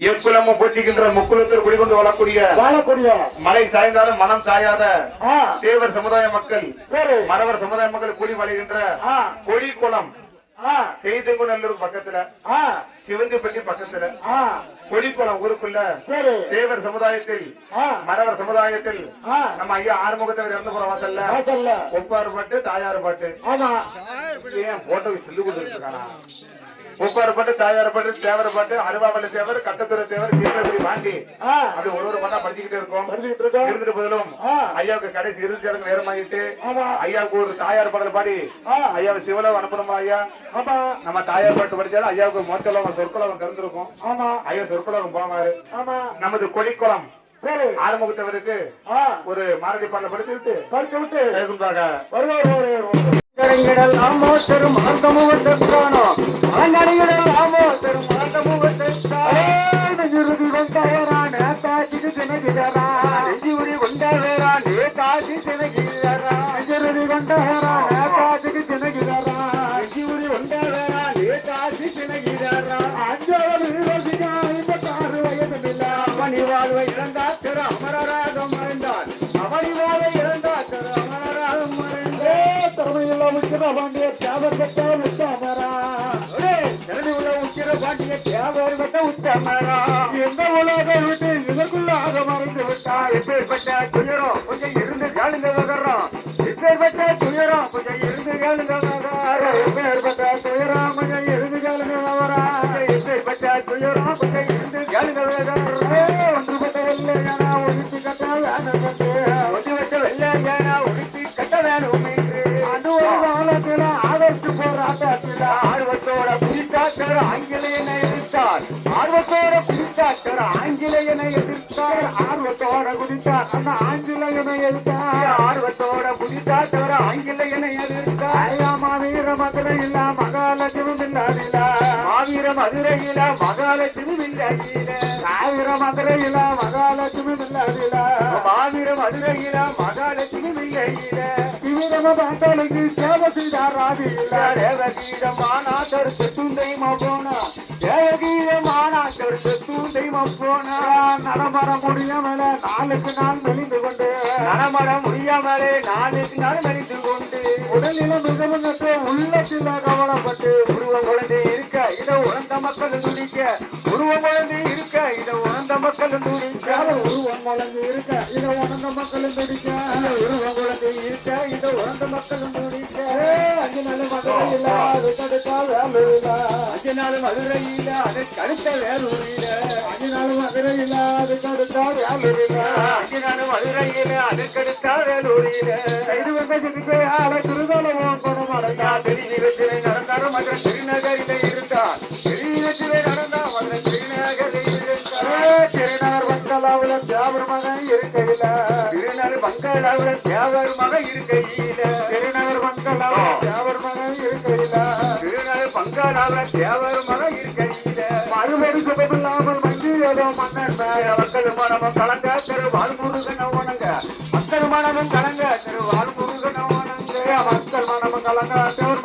எக்குலமும் போட்டிக்கின்ற முக்குலத்தில் குடிகொண்டு வாழக்கூடிய வாழக்கூடிய மலை சாய்ந்தாலும் மனம் சாயாத தேவர் சமுதாய மக்கள் மறவர் சமுதாய மக்கள் கூடி வாழ்கின்ற ஆ, கொடிக்குளம். ஆ, செய்தங்குநல்லூர் பக்கத்துல சிவந்திப்பட்டி பக்கத்துல கொடிக்குளம் ஊருக்குள்ள தேவர் சமுதாயத்தில் மறவர் சமுதாயத்தில் நம்ம ஐயா ஆறுமுகத்தவர் இறந்து போற வாசல்ல ஒப்பாறு பாட்டு தாயார் பாட்டு. போட்டோ சொல்லி கொடுத்துருக்கானா? ஒப்பாறு பாட்டு தாயார் பாட்டு தேவர் பாட்டு அருவாமலை தேவர் கட்டத்துறை தேவர் பாண்டி ஆ, அப்படி ஒரு ஒரு பாட்டா படிச்சுக்கிட்டே இருக்கோம். இருந்துட்டு போதிலும். ஐயாவுக்கு கடைசி இறுதி சடங்கு நேரமாகிட்டு ஐயாவுக்கு ஒரு தாயார் பாடல் பாடி ஐயாவை சிவலோகம் அனுப்பணுமா ஐயா? ஆமா. நம்ம தாயார் பாட்டு படிச்சாலும் ஐயாவுக்கு மோச்சலோகம் சொற்குலகம் திறந்திருக்கும். ஆமா. ஐயா சொற்குலகம் போவாரு. ஆமா. நமது கொடிக்குளம் சரி ஆறுமுகத்தவருக்கு ஆ, ஒரு மாரதி பாடலை படித்து விட்டு. படிச்சு விட்டு வருவார் வருவார் வருவார் காட்சி தினகிடரா அஞ்சாவது ரோசிகா ஐம்பத்தாறு வயதில் அவனி வாழ்வை இழந்தார் திரு அமரராக மறைந்தார். அவனி வாழ்வை இழந்தார் திரு அமரராக மறைந்தார். திறமையுள்ள உச்சிர பாண்டிய தியாகர் பெற்ற உச்சமரா திறமை உள்ள உச்சிர பாண்டிய தியாகர் பெற்ற உச்சமரா எந்த உலக விட்டு இதற்குள்ளாக மறைந்து விட்டா எப்பேற்பட்ட துயரம் கொஞ்சம் ஆங்கிலேயனை எதிர்த்தார் ஆர்வத்தோட புரித்தாக்கர் ஆங்கிலேயனை எதிர்த்தார். ஆர்வத்தோட குதித்தார். அந்த ஆங்கிலேயனை எதிர்த்தார் ஆர்வத்தோட புரித்தாக்கர் ஆங்கிலேயனை எதிர்த்தார். மதுரையில மகாலட்சுமி பின்னாடியில ஆயிர மதுரையில மகாலட்சுமி பின்னாடில மாவீர மதுரையில மகாலட்சுமி பின்னாடியில சிவரம பாண்டலுக்கு சேவை செய்தார் ராதியில தேவகீதமானாதர் செத்துந்தைமா போனா தேவகீதமானாதர் செத்துந்தைமா போனா நடமர முடியாமல நாளுக்கு நாள் மெலிந்து கொண்டு நடமர முடியாமலே நாளுக்கு நாள் மெலிந்து கொண்டு உடலில மிகவும் நட்டு உள்ளத்தில் கவலைப்பட்டு உருவம் குழந்தை இருக்க இட உணர்ந்த மக்கள் துடிக்க உருவம் குழந்தை இருக்க இதை உணர்ந்த மக்கள் துடிக்க உருவம் குழந்தை இருக்க இதை உணர்ந்த மக்கள் துடிக்க உருவம் குழந்தை இருக்க இதை உணர்ந்த மக்கள் துடிக்க அஞ்சு நாள் மதுரையில் அது தடுத்தா வேலூரில். அஞ்சு நாள் மதுரையில் அது கடுத்த வேலூரில். அஞ்சு நாள் மதுரையில் அது கடுத்தா வேலூரில். அஞ்சு நாள் மதுரையில் அது கடுத்தா வேலூரில். இது வந்து ஆள திருதலமும் குணமடைந்தா திருநிலத்திலே பங்களாவுல தேவர் மகன் இருக்கையில. திருநகர் பங்களாவுல தேவர் மகன் இருக்கையில. திருநகர் பங்களாவுல தேவர் மகன் இருக்கையில. திருநகர் பங்களாவுல தேவர் மகன் இருக்கையில. மறுபடி சுபமில்லாமல் மங்கியதோ மன்னன் மேல. மக்கள் மனமும் கலங்க திரு வாழ்முருகன் வணங்க மக்கள் மனமும் கலங்க திரு வாழ்முருகன் வணங்க மக்கள் மனமும் கலங்க திரு